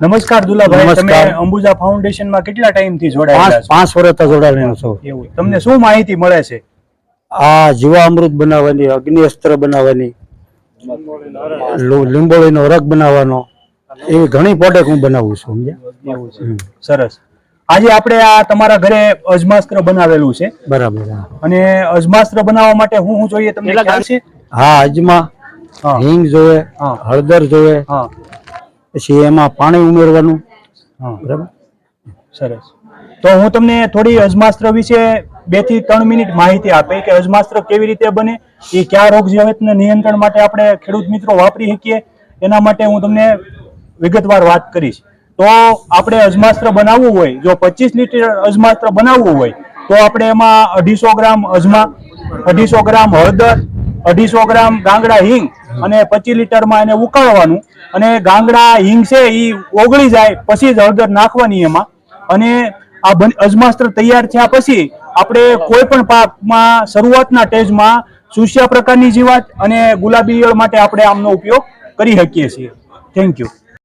નમસ્કાર દુલાભાઈ તમે અંબુજા ફાઉન્ડેશનમાં કેટલા ટાઈમથી પાંચ જોડાયેલા છો? પાંચ વર્ષ જોડાયેલો છો. એવું તમને શું માહિતી મળે છે? આ જીવામૃત બનાવવાની અગ્નિ અસ્ત્ર બનાવવાની લીંબોળીનો રગ બનાવવાનો એવી ઘણી પ્રોડક્ટ હું બનાવું છું સમજ્યા? સરસ. આજે આપણે આ તમારા ઘરે અજમાસ્ત્ર બનાવેલું છે. બરાબર અને અજમાસ્ત્ર બનાવવા માટે હું હું જોઈએ તમને ખ્યાલ છે? હા અજમા હિંગ જોવે હળદર જોવે હા. પછી એમાં પાણી ઉમેરવાનું. બરાબર? સરસ. તો હું તમને થોડી અજમાસ્ત્ર વિશે બેથી ત્રણ મિનિટ માહિતી આપે કે અજમાસ્ત્ર કેવી રીતે બને એ કયા રોગ જીવાતના નિયંત્રણ માટે આપણે ખેડૂત મિત્રો વાપરી શકીએ એના માટે હું તમને વિગતવાર વાત કરીશ. તો આપણે અજમાસ્ત્ર બનાવવું હોય જો પચીસ લીટર અજમાસ્ત્ર બનાવવું હોય તો આપણે એમાં અઢીસો ગ્રામ અજમા અઢીસો ગ્રામ હળદર અઢીસો ગ્રામ ગાંગડા હિંગ અને પચીસ લીટરમાં એને ઉકાળવાનું. અને ગાંગડા, હિંગ છે એ ઓગળી જાય, પછી જ હળદર નાખવાની એમાં. અને આ અજમાસ્ત્ર તૈયાર થયા પછી આપણે કોઈ પણ પાકમાં શરૂઆતના ટેજમાં સુસ્યા પ્રકારની જીવાત અને ગુલાબી માટે આપણે આમનો ઉપયોગ કરી શકીએ છીએ. Thank you